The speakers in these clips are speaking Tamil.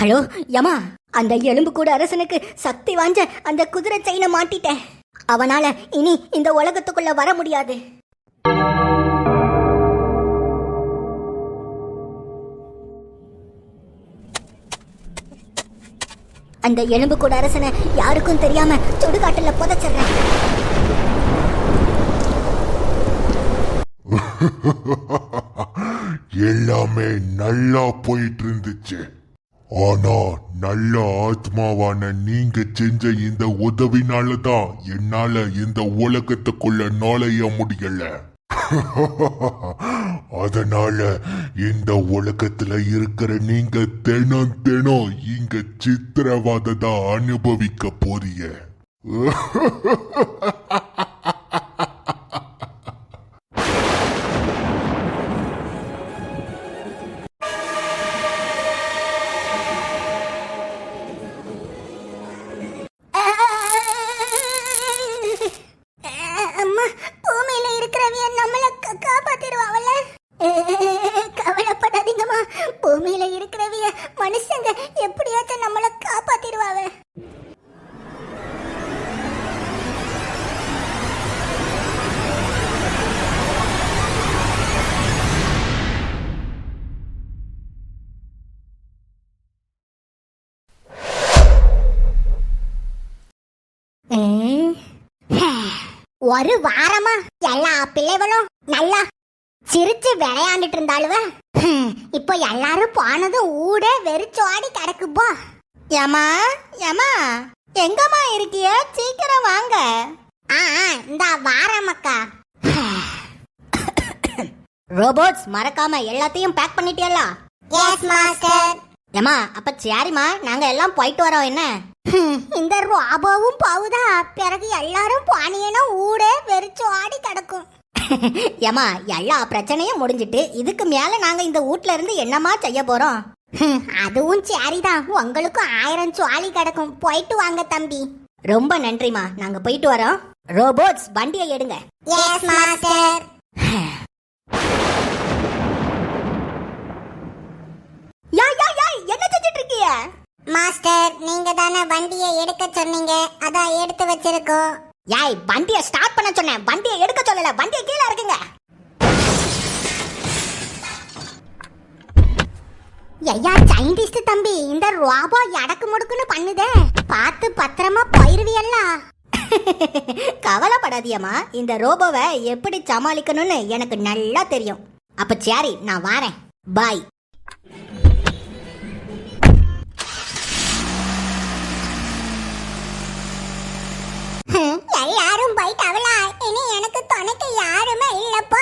ஹலோ யமா அந்த எலும்பு கூட அரசனுக்கு சக்தி வாஞ்ச அந்த குதிரை செயினை மாட்டிட்டேன். அவனால இனி இந்த உலகத்துக்குள்ள வர முடியாது. அந்த எலும்பு கூட அரசனை யாருக்கும் தெரியாம சுடுகாட்டுல புதைச்சிடுறேன். எல்லாமே நல்லா போயிட்டு இருந்துச்சு. ஆனா நல்ல ஆத்மாவான நீங்க செஞ்ச இந்த உதவினால தான் என்னால இந்த உலகத்துக்குள்ள நுழைய முடியல. அதனால இந்த உலகத்துல இருக்கிற நீங்க தினம் தினம் இங்க சித்திரவாதத்தை அனுபவிக்க போறீங்க. ஒரு வாரமா எல்லா பிள்ளைகளும் நல்லா சிரிச்சு விளையாண்டுட்டு இருந்தாளுவ. இப்போ எல்லாரும் போனதும் ஊட வெறிச்சோடி கிடக்குப்போ. ஏமா ஏமா எங்கம்மா இருக்கிய? சீக்கிரம் வாங்க. ஆ இந்த வாரமக்கா ரோபோட்ஸ் மறக்காம எல்லாத்தையும் பேக் பண்ணிட்டியல்ல? எஸ் மாஸ்டர் ஏமா அப்ப சரிம்மா நாங்க எல்லாம் போயிட்டு வரோம் என்ன? இந்த ரோபோவும் போகுதா? பிறகு எல்லாரும் பானியனும் ஊட வெறிச்சு ஆடி கிடக்கும். ஏமா எல்லா பிரச்சனையும் முடிஞ்சிட்டு இதுக்கு மேல நாங்க இந்த வீட்ல இருந்து என்னமா செய்ய போறோம்? அதுவும் சரிதான். உங்களுக்கும் ஆயிரம் சுவாலி கிடக்கும். போயிட்டு வாங்க தம்பி. ரொம்ப நன்றிமா நாங்க போயிட்டு வரோம். ரோபோட்ஸ் வண்டியை எடுங்க. எஸ் மாஸ்டர் யா யா யா என்ன செஞ்சிட்டு இருக்கீங்க? மாஸ்டர் நீங்க தானே வண்டியை எடுக்க சொன்னீங்க. அதான் எடுத்து வச்சிருக்கோம். யாய் வண்டியை ஸ்டார்ட் பண்ண சொன்னேன். வண்டியை எடுக்க சொல்லல. வண்டியை கீழே இருக்குங்க ஐயா சைண்டிஸ்ட் தம்பி இந்த ரோபோ எடக்கு முடுக்குன்னு பண்ணுதே. பார்த்து பத்திரமா போயிருவியல்ல. கவலைப்படாதியம்மா. இந்த ரோபோவை எப்படி சமாளிக்கணும்னு எனக்கு நல்லா தெரியும். அப்ப சரி நான் வாரேன். பாய் துணைக்கு யாருமே இல்லப்பா.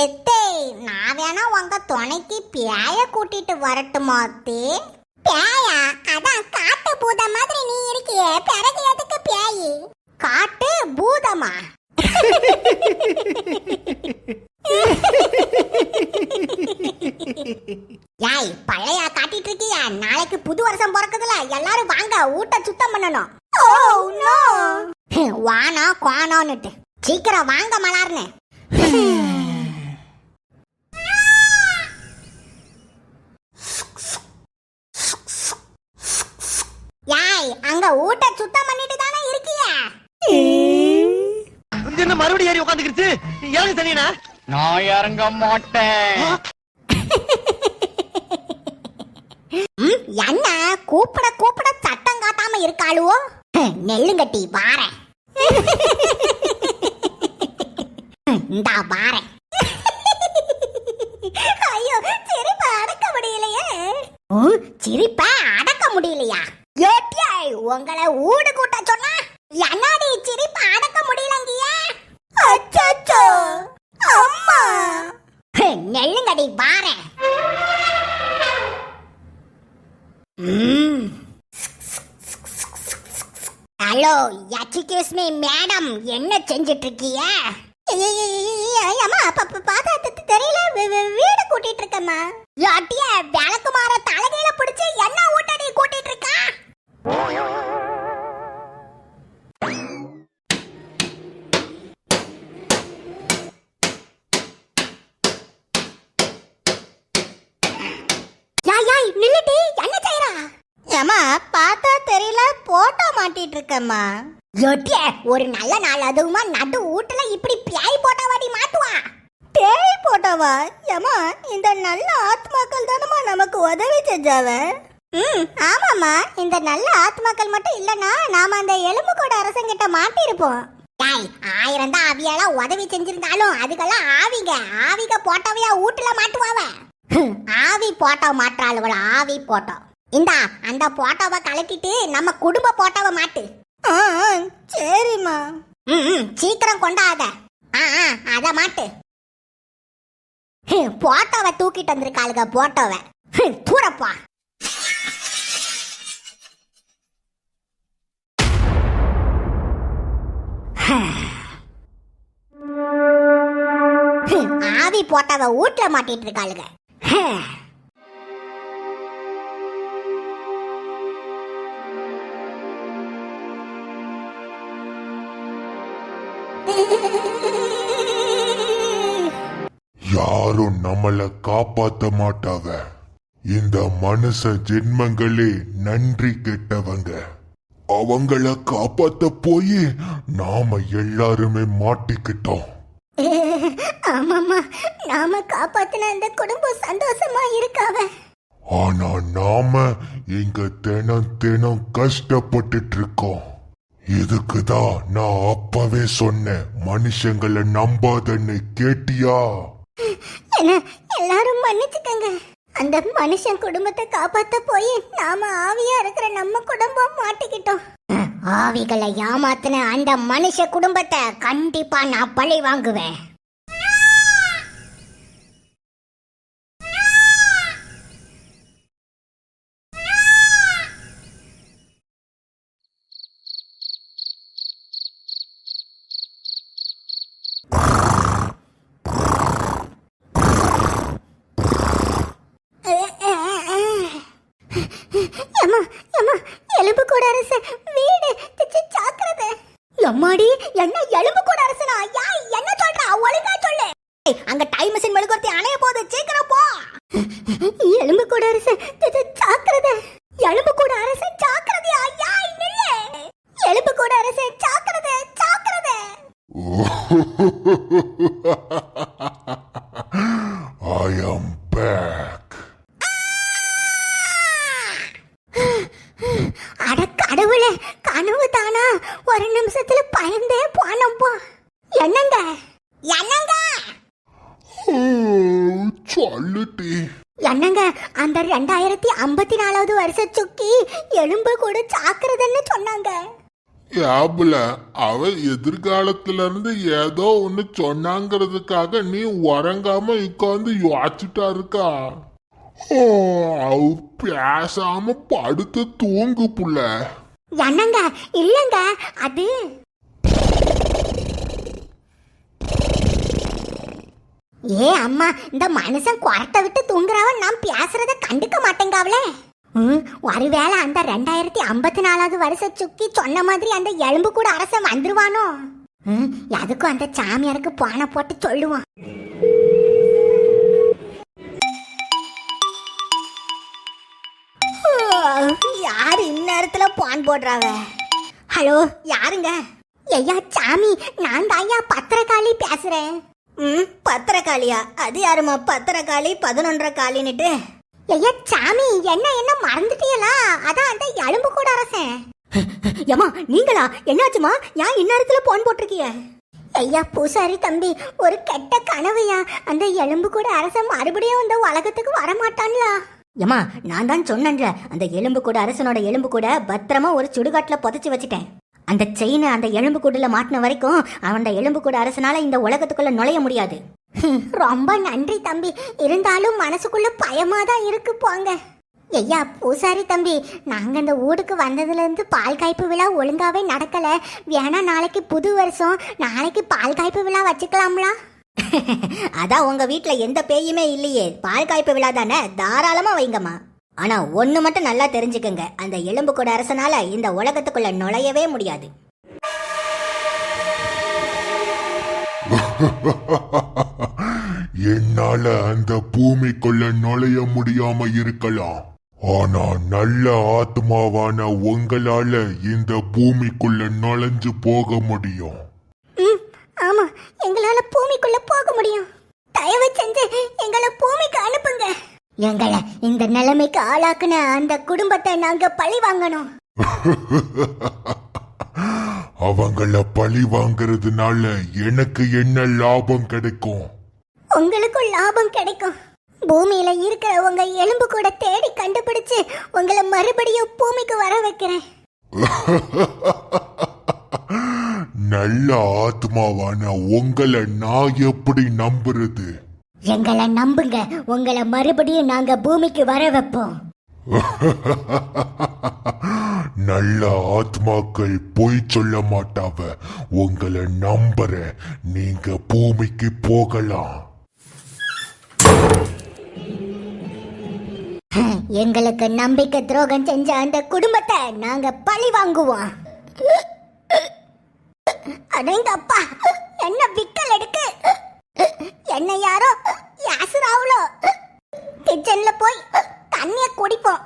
எத்தே நான் வேணா உங்க துணைக்கு பேய கூட்டிட்டு வரட்டுமா அத்தே. பேயா? அதான் காட்டு பூத மாதிரி நீ இருக்கியே. பிறகு எதுக்கு பேயி? காட்டு பூதமா? யாய் பழையா காட்டிட்டு இருக்கியா. நாளைக்கு புது வருஷம் பிறக்குதுல. எல்லாரும் வாங்க ஊட்ட சுத்தம் பண்ணணும். Oh, ஓ நோ வானா குவானோன்னுட்டு. சீக்கிரம் வாங்க மலார்னு. யாய் அங்க ஊட்ட சுத்தம் பண்ணிட்டு தானே இருக்கியா? இது என்ன மறுபடியும் ஏறி உட்காந்துக்கிடுச்சு ஏழு தனியனா நான் இறங்க மாட்டேன். என்ன? கூப்பிட கூப்பிட சட்டம் காட்டாம இருக்காளுவோ? நெல்லுங்கட்டி வாரேன். இந்தா வாரேன். ஐயோ சிரிப்ப அடக்க முடியலையே. சிரிப்ப அடக்க முடியலையா? ஏட்டியாய் உங்களை ஊடு கூட்ட சொன்னா என்னடி சிரிப்ப அடக்க முடியலங்கியா? அச்சச்சோ அம்மா. நெல்லுங்கடி வாரேன். ஹலோ எக்ஸ்கியூஸ் மீ மேடம் என்ன செஞ்சிட்டு இருக்கீங்க பார்த்தா தெரியல. வீடு கூட்டிட்டு இருக்கம்மா. அட்டிய விளக்குமார தலைகையில பிடிச்சு என்ன ஊட்டடி கூட்டிட்டு இருக்கா? நில்லுட்டி என்ன செய்யறா ஏமா பார்த்தா தெரியல போட்டோ மாட்டிட்டு இருக்கம்மா. எட்டியே ஒரு நல்ல நாள் அதுவுமா நடு வீட்டுல இப்படி பியாய் போட்டா வாடி மாட்டுவா? பேய் போட்டவா? ஏமா இந்த நல்ல ஆத்மாக்கள் தானம்மா நமக்கு உதவி செஞ்சாவ? ம் ஆமாம்மா. இந்த நல்ல ஆத்மாக்கள் மட்டும் இல்லனா நாம அந்த எலும்புக்கூட அரசங்கிட்ட மாட்டிருப்போம். டாய் ஆயிரம் தான் அவியெல்லாம் உதவி செஞ்சிருந்தாலும் அதுக்கெல்லாம் ஆவிங்க. ஆவிக போட்டவையா வீட்டுல மாட்டுவாவ? ஆவி போட்டோ மாற்றாளுவல ஆவி போட்டோ இந்தா அந்த போட்டோவை கலட்டிட்டு நம்ம குடும்ப போட்டோவை மாட்டு. சரிம்மா. ம், சீக்கிரம் கொண்டாத. ஆ ஆ அத மாட்டு. போட்டோவை தூக்கிட்டு வந்திருக்காளுங்க போட்டோவை. தூரப்பா. ஆவி போட்டவ வீட்டுல மாட்டிட்டு இருக்காளுங்க. யாரும் நம்மள காப்பாத்த மாட்டாவ இந்த மனுஷ ஜென்மங்களே நன்றி கெட்டவங்க. அவங்கள காப்பாத்த போய் நாம எல்லாருமே மாட்டிக்கிட்டோம். ஆமாம்மா நாம காப்பாத்தின இந்த குடும்பம் சந்தோஷமா இருக்காவ. ஆனா நாம இங்க தினம் தினம் கஷ்டப்பட்டுட்டு இருக்கோம். இதுக்குதான் நான் அப்பவே சொன்னேன் மனுஷங்களை நம்பாதன்னு கேட்டியா? என்ன எல்லாரும் மன்னிச்சுக்கங்க. அந்த மனுஷன் குடும்பத்தை காப்பாத்த போய் நாம ஆவியா இருக்கிற நம்ம குடும்பம் மாட்டிக்கிட்டோம். ஆவிகளை ஏமாத்தின அந்த மனுஷ குடும்பத்தை கண்டிப்பா நான் பழி வாங்குவேன் அம்மா அம்மா எலும்பு கூட அரச வீடு திச்சு சாக்குறது அடி என்ன எலும்பு கூட அரசனா? யா என்ன சொல்றா? ஒழுங்கா சொல்லு. அங்க டைம் மிஷின் மெழுகுவர்த்தி அணைய போகுது. சீக்கிரம் போ. எலும்பு கூட அரசன் திச்சு சாக்குறது எலும்பு கூட அரச சாக்குறது யா நில்லு எலும்பு கூட அரச சாக்குறது சாக்குறது I am back. அட கடவுளே கனவு தானா ஒரு நிமிஷத்துல பயந்தே போனப்போ என்னங்க? என்னங்க? சொல்லுட்டி என்னங்க அந்த ரெண்டாயிரத்தி ஐம்பத்தி நாலாவது வருஷ சுக்கி எலும்பு கூட சாக்குறதுன்னு சொன்னாங்க. யாபுல அவ எதிர்காலத்துல இருந்து ஏதோ ஒண்ணு சொன்னாங்கிறதுக்காக நீ உறங்காம உட்காந்து யோசிச்சுட்டா இருக்கா? ஓ பேசாம படுத்து தூங்கு புள்ள. என்னங்க? இல்லங்க. அது ஏ அம்மா இந்த மனுஷன் குரட்டை விட்டு தூங்குறவன் நான் பேசுறத கண்டுக்க மாட்டேங்காவளே ம், ஒருவேளை அந்த ரெண்டாயிரத்தி ஐம்பத்தி நாலாவது வருஷம் சுக்கி சொன்ன மாதிரி அந்த எலும்பு கூட அரசன் வந்துருவானோ? ம், எதுக்கும் அந்த சாமியாருக்கு போன போட்டு சொல்லுவான். இந்நேரத்துல போடுறாவ. ஹலோ யாருங்க? ஐயா சாமி நான் தாயா பத்திரக்காளி பேசுறேன். ம் பத்திரக்காளியா அது யாருமா பத்திரக்காளி பதினொன்றரை காலின்னுட்டு ஐயா சாமி என்ன என்ன மறந்துட்டீங்களா அதான் அந்த எலும்பு கூட அரசன் ஏமா நீங்களா? என்னாச்சுமா ஏன் இந்நேரத்துல போன் போட்டிருக்கீங்க ஐயா பூசாரி தம்பி ஒரு கெட்ட கனவையா? அந்த எலும்பு கூட அரசன் மறுபடியும் இந்த உலகத்துக்கு வரமாட்டான்லா? ஏமா நான் தான் சொன்னேன்ல அந்த எலும்பு கூட அரசனோட எலும்பு கூட பத்திரமா ஒரு சுடுகாட்டில் புதைச்சி வச்சுட்டேன். அந்த செயினை அந்த எலும்பு கூடுல மாட்டின வரைக்கும் அவன் எலும்பு கூட அரசனால இந்த உலகத்துக்குள்ள நுழைய முடியாது. ரொம்ப நன்றி தம்பி. இருந்தாலும் மனசுக்குள்ள பயமா தான் இருக்கு போங்க. ஐயா பூசாரி தம்பி நாங்க இந்த ஊருக்கு வந்ததுலேருந்து பால் காய்ப்பு விழா ஒழுங்காவே நடக்கல. வேணா நாளைக்கு புது வருஷம் நாளைக்கு பால் காய்ப்பு விழா வச்சுக்கலாம்லாம் அதான் உங்க வீட்டில் எந்த பேயுமே இல்லையே. பால் காய்ப்பு விழா தானே? தாராளமா வைங்கம்மா. ஆனா ஒண்ணு மட்டும் நல்லா தெரிஞ்சுக்கங்க. அந்த எலும்பு கூட அரசனால இந்த உலகத்துக்குள்ள நுழையவே முடியாது. என்னால அந்த பூமிக்குள்ள நுழைய முடியாம இருக்கலாம். ஆனா நல்ல ஆத்மாவான உங்களால இந்த பூமிக்குள்ள நுழைஞ்சு போக முடியும் ம் ஆமா எங்களால பூமிக்குள்ள போக முடியும். தயவு செஞ்சு எங்களை பூமிக்கு அனுப்புங்க. எங்களை இந்த நிலைமைக்கு ஆளாக்குன அந்த குடும்பத்தை நாங்க பழி வாங்கணும். அவங்கள பழி வாங்குறதுனால எனக்கு என்ன லாபம் கிடைக்கும்? உங்களுக்கும் லாபம் கிடைக்கும். பூமியில இருக்கிற உங்க எலும்பு கூட தேடி கண்டுபிடிச்சு உங்களை மறுபடியும் பூமிக்கு வர வைக்கிறேன். நல்ல ஆத்மாவான உங்களை நான் எப்படி நம்புறது? எங்களை நம்புங்க. உங்களை மறுபடியும் நாங்க பூமிக்கு வர வைப்போம். நல்ல ஆத்மாக்கள் பொய் சொல்ல மாட்டாவ. உங்களை நம்புறேன் நீங்க பூமிக்கு போகலாம். எங்களுக்கு நம்பிக்கை துரோகம் செஞ்ச அந்த குடும்பத்தை நாங்க பழி வாங்குவோம். அடேங்க அப்பா என்ன விக்கல் எடுக்கு? என்ன யாரோ யாசுராவுலோ. கிச்சன்ல போய் தண்ணிய குடிப்போம்.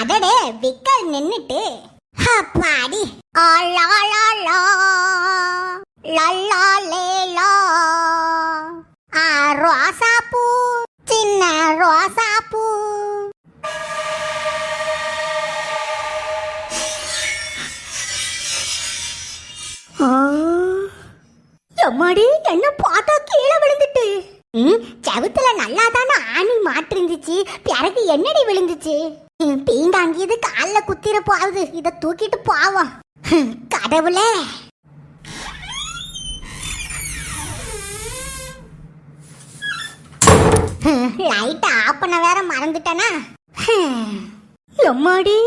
அதடே விக்கல் நின்னுட்டு. அப்பாடி. ஆளாளாளா. லல்லாலேலா. ஆ ரோசாப்பூ சின்ன ரோசாப்பூ ஆ. எம்மாடி என்ன பார்த்தா கீழே விழுந்துட்டு? ம் செவுத்துல நல்லா தானே ஆணி மாட்டிருந்துச்சு. பிறகு என்னடி விழுந்துச்சு? ம், பீங்காங்கியது காலில் குத்திர போகுது. இதை தூக்கிட்டு போவோம். கடவுளே. லைட் ஆஃப் பண்ண வேற மறந்துட்டேனா? எம்மாடி?